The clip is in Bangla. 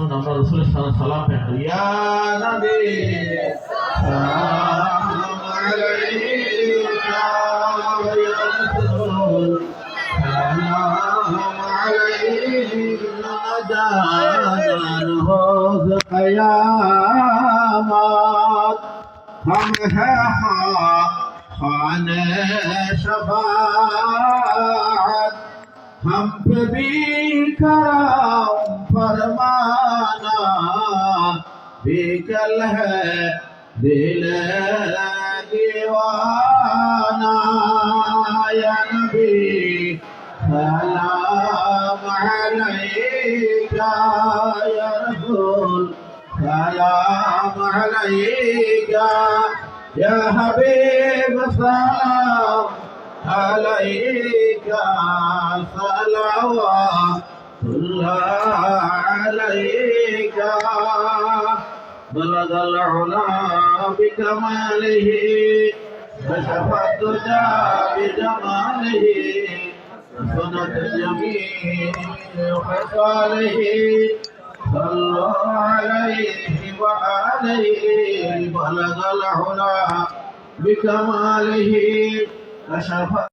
শুনুন আমরা রসুলের সালাম সালাম করি ইয়া নবী, সালাম আলাইকা ইয়া রাসূল সালাম আলাইকা জানান হোক বিকল দিল দিওয়ানা ইয়া নবী সালাম আলাইকা ইয়া রাসূল সালাম আলাইকা, ইয়া হাবিব সালাম আলাইকা, সালাওয়াতুল্লাহ আলাইকা। بلغ العلا بكماله كشف الدجى بجماله حسنت جميع خصاله صلوا عليه وآله بلغ العلا بكماله كشف